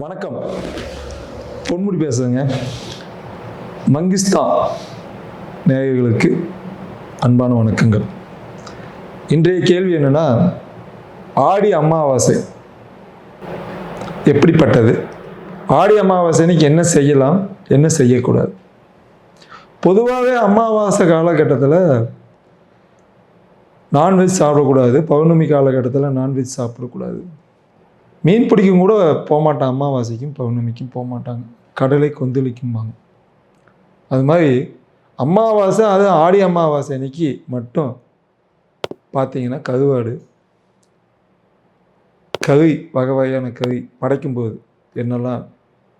வணக்கம். பொன்முடி பேசுகிறேங்க மங்கிஸ்தான் நேயர்களுக்கு அன்பான வணக்கங்கள். இன்றைய கேள்வி என்னன்னா ஆடி அமாவாசை எப்படிப்பட்டது? ஆடி அமாவாசை அன்னைக்கு என்ன செய்யலாம்? என்ன செய்யக்கூடாது? பொதுவாகவே அமாவாசை காலகட்டத்தில் நான்வெஜ் சாப்பிடக்கூடாது. பௌர்ணமி காலகட்டத்தில் நான்வெஜ் சாப்பிடக்கூடாது. மீன் பிடிக்கும் கூட போகமாட்டான் அமாவாசைக்கும் பௌர்ணமிக்கும் போக மாட்டாங்க கடலை கொந்தளிக்கும்பாங்க. அது மாதிரி அமாவாசை அது ஆடி அமாவாசை அன்னைக்கு மட்டும் பார்த்தீங்கன்னா கருவாடு கறி வகை வகையான கறி படைக்கும்போது என்னெல்லாம்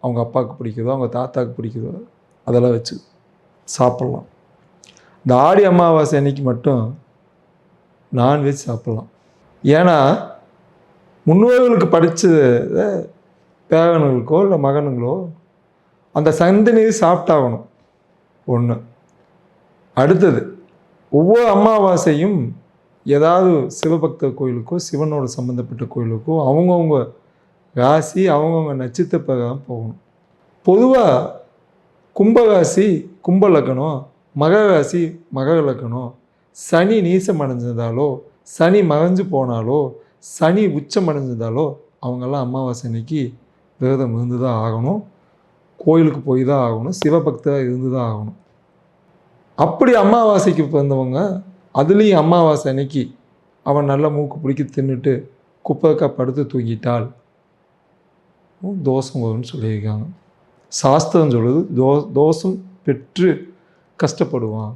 அவங்க அப்பாவுக்கு பிடிக்குதோ அவங்க தாத்தாவுக்கு பிடிக்குதோ அதெல்லாம் வச்சு சாப்பிட்லாம். இந்த ஆடி அமாவாசை அன்னைக்கு மட்டும் நான்வெஜ் சாப்பிட்லாம். ஏன்னா முன்னோர்களுக்கு படித்த பேரனுங்களுக்கோ இல்லை மகனுங்களோ அந்த சந்ததியை சாப்பிட்டாகணும். ஒன்று அடுத்தது ஒவ்வொரு அமாவாசையும் ஏதாவது சிவபக்த கோயிலுக்கோ சிவனோட சம்மந்தப்பட்ட கோயிலுக்கோ அவங்கவுங்க ராசி அவங்கவுங்க நட்சத்திர பிரகாரம் போகணும். பொதுவாக கும்பராசி கும்ப லக்னம் மகர ராசி மகர லக்கணம் சனி நீசம் அடைஞ்சதாலோ சனி மறைஞ்சு போனாலோ சனி உச்சம் அடைஞ்சிருந்தாலோ அவங்கெல்லாம் அமாவாசை அன்னைக்கு விரதம் இருந்து தான் ஆகணும். கோயிலுக்கு போய் தான் ஆகணும். சிவபக்தராக இருந்து தான் ஆகணும். அப்படி அமாவாசைக்கு பிறந்தவங்க அதுலேயும் அமாவாசை அன்னைக்கு அவன் நல்ல மூக்கு பிடிக்க தின்னுட்டு குப்பைக்கா படுத்து தூங்கிட்டால் தோஷம் வரும்னு சொல்லியிருக்காங்க. சாஸ்திரம் சொல்லுது தோ தோஷம் பெற்று கஷ்டப்படுவான்.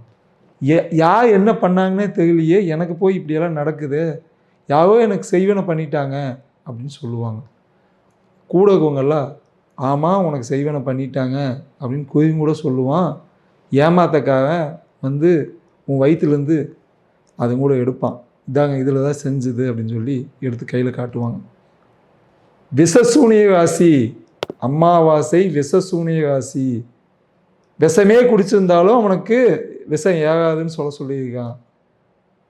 ஏ யார் என்ன பண்ணாங்கன்னே தெரியலையே எனக்கு போய் இப்படியெல்லாம் நடக்குது. யாரோ எனக்கு செய்வனை பண்ணிட்டாங்க அப்படின்னு சொல்லுவாங்க. கூட இருக்கவங்கெல்லாம் ஆமாம் உனக்கு செய்வனை பண்ணிட்டாங்க அப்படின்னு கோயும் கூட சொல்லுவான். ஏமாத்தக்காரன் வந்து உன் வயிற்றுலேருந்து அதை கூட எடுப்பான். இதாங்க இதில் தான் செஞ்சுது அப்படின்னு சொல்லி எடுத்து கையில் காட்டுவாங்க. விஷசூனிய ராசி அமாவாசை விஷசூனிய ராசி விஷமே குடிச்சிருந்தாலும் அவனுக்கு விஷம் ஏகாதுன்னு சொல்ல சொல்லியிருக்கான்.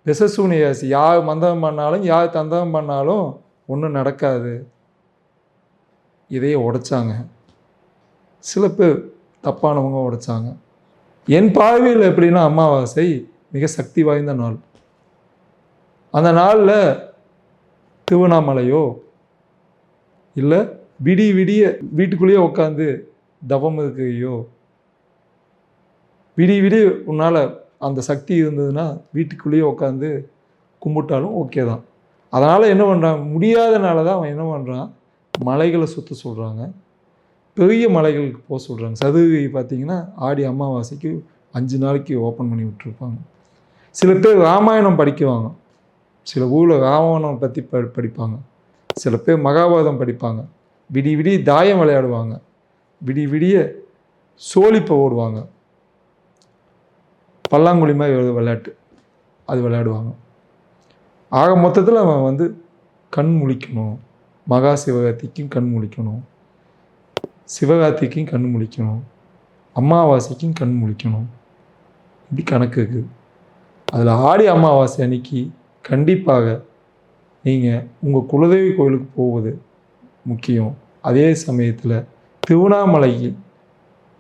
விசசூனியாசி யார் மந்தகம் பண்ணாலும் யார் தந்தகம் பண்ணாலும் ஒன்றும் நடக்காது. இதையே உடைச்சாங்க. சில பேர் தப்பானவங்க உடைச்சாங்க. என் பார்வையில் எப்படின்னா அமாவாசை மிக சக்தி வாய்ந்த நாள். அந்த நாளில் திருவண்ணாமலையோ இல்லை விடிய விடிய வீட்டுக்குள்ளேயே உட்காந்து தவம் இருக்கையோ விடிய விடிய உன்னால் அந்த சக்தி இருந்ததுன்னா வீட்டுக்குள்ளேயே உட்காந்து கும்பிட்டாலும் ஓகே தான். அதனால் என்ன பண்ணுறான் முடியாதனால தான் அவன் என்ன பண்ணுறான் மலைகளை சுற்ற சொல்கிறாங்க பெரிய மலைகளுக்கு போக சொல்கிறாங்க சதுரகிரி பார்த்தீங்கன்னா ஆடி அமாவாசைக்கு அஞ்சு நாளைக்கு ஓப்பன் பண்ணி விட்டுருப்பாங்க. சில பேர் ராமாயணம் படிக்குவாங்க. சில ஊரில் ராமாயணம் பற்றி ப படிப்பாங்க. சில பேர் மகாபாரதம் படிப்பாங்க. விடிய விடிய தாயம் விளையாடுவாங்க. விடிய விடிய சோழிப்பை ஓடுவாங்க. பல்லாங்குழி மாதிரி விளையாட்டு. அது விளையாடுவாங்க. ஆக மொத்தத்தில் அவன் வந்து கண் முழிக்கணும். மகா சிவகார்த்திக்கும் கண் முழிக்கணும். சிவகார்த்திக்கும் கண் முழிக்கணும். அமாவாசைக்கும் கண் முழிக்கணும். இப்படி கணக்கு இருக்குது அதில் ஆடி அமாவாசை அன்னைக்கு கண்டிப்பாக நீங்கள் உங்கள் குலதெய்வ கோயிலுக்கு போவது முக்கியம். அதே சமயத்தில் திருவண்ணாமலையில்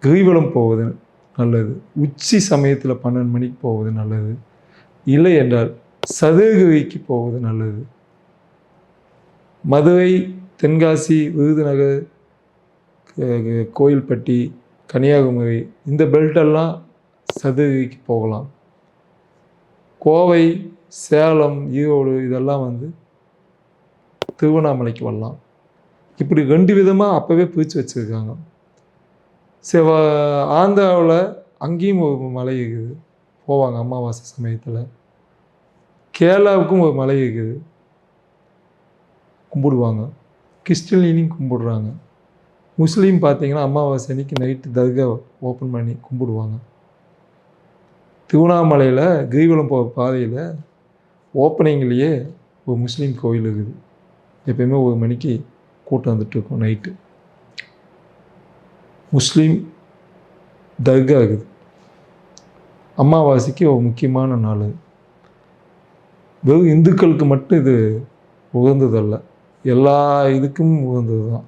கிரிவலம் போவது நல்லது. உச்சி சமயத்தில் பன்னெண்டு மணிக்கு போவது நல்லது. இல்லை என்றால் சதுரகிரிக்கு போவது நல்லது. மதுரை தென்காசி விருதுநகர் கோயில்பட்டி கன்னியாகுமரி இந்த பெல்ட்டெல்லாம் சதுரகிரிக்கு போகலாம். கோவை சேலம் ஈரோடு இதெல்லாம் வந்து திருவண்ணாமலைக்கு வரலாம். இப்படி ரெண்டு விதமாக அப்போவே பிரித்து வச்சுருக்காங்க. சிவ ஆந்திராவில் அங்கேயும் ஒரு மலை இருக்குது. போவாங்க அமாவாசை சமயத்தில். கேரளாவுக்கும் ஒரு மலை இருக்குது. கும்பிடுவாங்க. கிறிஸ்டின்லையும் கும்பிடுறாங்க. முஸ்லீம் பார்த்தீங்கன்னா அமாவாசை அன்னைக்கு நைட்டு தர்கா ஓப்பன் பண்ணி கும்பிடுவாங்க. திருவண்ணாமலையில் கிரிவலம் போகிற பாதையில் ஓப்பனிங்லேயே ஒரு முஸ்லீம் கோயில் இருக்குது. எப்பயுமே ஒரு மணிக்கு கூட்டம் வந்துட்டு இருக்கும் நைட்டு முஸ்லீம் தர்கா இருக்குது அமாவாசைக்கு ஒரு முக்கியமான நாள் வெறும் இந்துக்களுக்கு மட்டும் இது உகந்ததல்ல. எல்லா இதுக்கும் உகந்தது தான்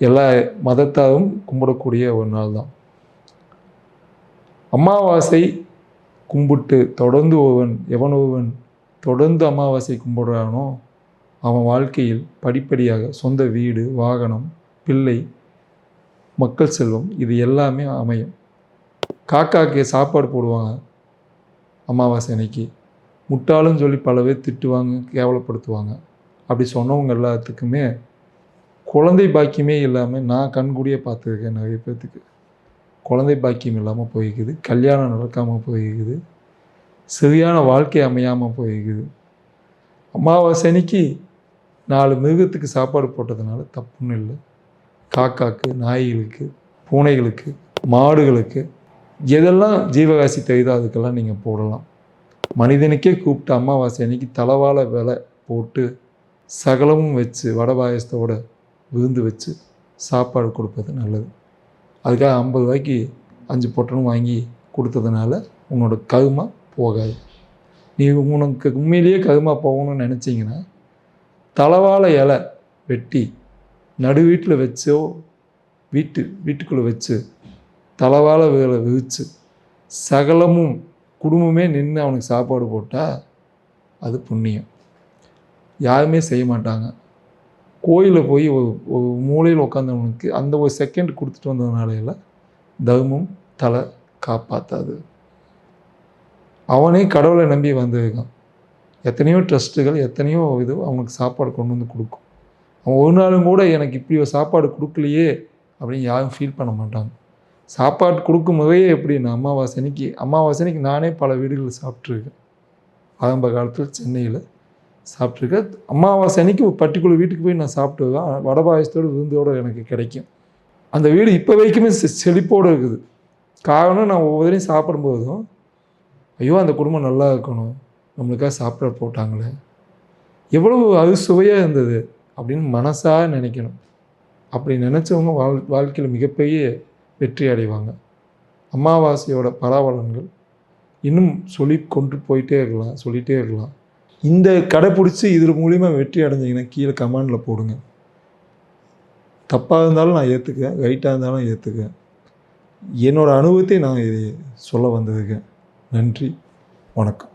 எல்லா மதத்தாரும் கும்பிடக்கூடிய ஒரு நாள் தான் அமாவாசை கும்பிட்டு தொடர்ந்து ஒருவன் எவன் ஒருவன் தொடர்ந்து அமாவாசை கும்பிடுறானோ அவன் வாழ்க்கையில் படிப்படியாக சொந்த வீடு வாகனம் பிள்ளை மக்கள் செல்வம் இது எல்லாமே அமையும். காக்காக்கு சாப்பாடு போடுவாங்க அமாவாசை அன்னைக்கு. முட்டாளுன்னு சொல்லி பல பேர் திட்டுவாங்க கேவலப்படுத்துவாங்க. அப்படி சொன்னவங்க எல்லாத்துக்குமே குழந்தை பாக்கியமே இல்லாமல் நான் கண்கூடியே பார்த்துருக்கேன் நிறைய பேர்த்துக்கு குழந்தை பாக்கியம் இல்லாமல் போயிருக்குது கல்யாணம் நடக்காமல் போயிருக்குது சரியான வாழ்க்கை அமையாமல் போயிருக்குது அமாவாசை அன்னைக்கு நாலு மிருகத்துக்கு சாப்பாடு போட்டதுனால தப்புன்னு இல்லை. காக்காக்கு நாய்களுக்கு பூனைகளுக்கு மாடுகளுக்கு எதெல்லாம் ஜீவகாசி தெரியுதோ அதுக்கெல்லாம் நீங்கள் போடலாம். மனிதனுக்கே கூப்பிட்டு அமாவாசை அன்னைக்கு தலவாழை விலை போட்டு சகலமும் வச்சு வடை பாயசத்தோட விருந்து வச்சு சாப்பாடு கொடுப்பது நல்லது. அதுக்காக ஐம்பது ரூபாய்க்கு அஞ்சு பொட்டனும் வாங்கி கொடுத்ததுனால உன்னோட கருமா போகாது. நீ உனக்கு உண்மையிலேயே கருமா போகணும்னு நினச்சிங்கன்னா தளவாழ இலை வெட்டி நடு வீட்டில் வச்சோ வீட்டு வீட்டுக்குள்ளே வச்சு தலவாழை வேலை விதிச்சு சகலமும் குடும்பமே நின்று அவனுக்கு சாப்பாடு போட்டால் அது புண்ணியம். யாருமே செய்ய மாட்டாங்க. கோயிலில் போய் ஒரு மூலையில் உட்காந்தவனுக்கு அந்த ஒரு செகண்ட் கொடுத்துட்டு வந்ததுனால தர்மம் தலை காப்பாற்றாது அவனே கடவுளை நம்பி வந்திருக்கான். எத்தனையோ ட்ரஸ்ட்டுகள் எத்தனையோ இது அவனுக்கு சாப்பாடு கொண்டு வந்து கொடுக்கும். அவன் ஒரு நாளும் கூட எனக்கு இப்படி ஒரு சாப்பாடு கொடுக்கலையே அப்படின்னு யாரும் ஃபீல் பண்ண மாட்டாங்க. சாப்பாடு கொடுக்கும் முறையே எப்படின்னா அமாவாசனைக்கு அமாவாசனைக்கு நானே பல வீடுகளில் சாப்பிட்ருக்கேன் ஆரம்ப காலத்தில் சென்னையில் சாப்பிட்ருக்கேன் அமாவாசை அன்னைக்கு ஒரு பர்டிகுலர் வீட்டுக்கு போய் நான் சாப்பிட்டு தான். வடபாயசத்தோடு விருந்தோடு எனக்கு கிடைக்கும். அந்த வீடு இப்போ வரைக்குமே செ செழிப்போடு இருக்குது. காரணம் நான் ஒவ்வொருத்தரையும் சாப்பிடும்போதும் ஐயோ அந்த குடும்பம் நல்லா இருக்கணும். நம்மளுக்காக சாப்பிட போட்டாங்களே. எவ்வளவு அது சுவையாக இருந்தது. அப்படின்னு மனசாக நினைக்கணும். அப்படி நினச்சவங்க வாழ் வாழ்க்கையில் மிகப்பெரிய வெற்றி அடைவாங்க. அமாவாசையோட பலாபலன்கள் இன்னும் சொல்லி கொண்டு போயிட்டே இருக்கலாம் சொல்லிகிட்டே இருக்கலாம். இந்த கடைப்பிடிச்சி இதில் மூலிமா வெற்றி அடைஞ்சிங்கன்னா கீழே கமாண்டில் போடுங்க. தப்பாக இருந்தாலும் நான் ஏற்றுக்கேன் ரைட்டாக இருந்தாலும் ஏற்றுக்கேன் என்னோடய அனுபவத்தை நான் இதை சொல்ல வந்ததுக்கு நன்றி வணக்கம்.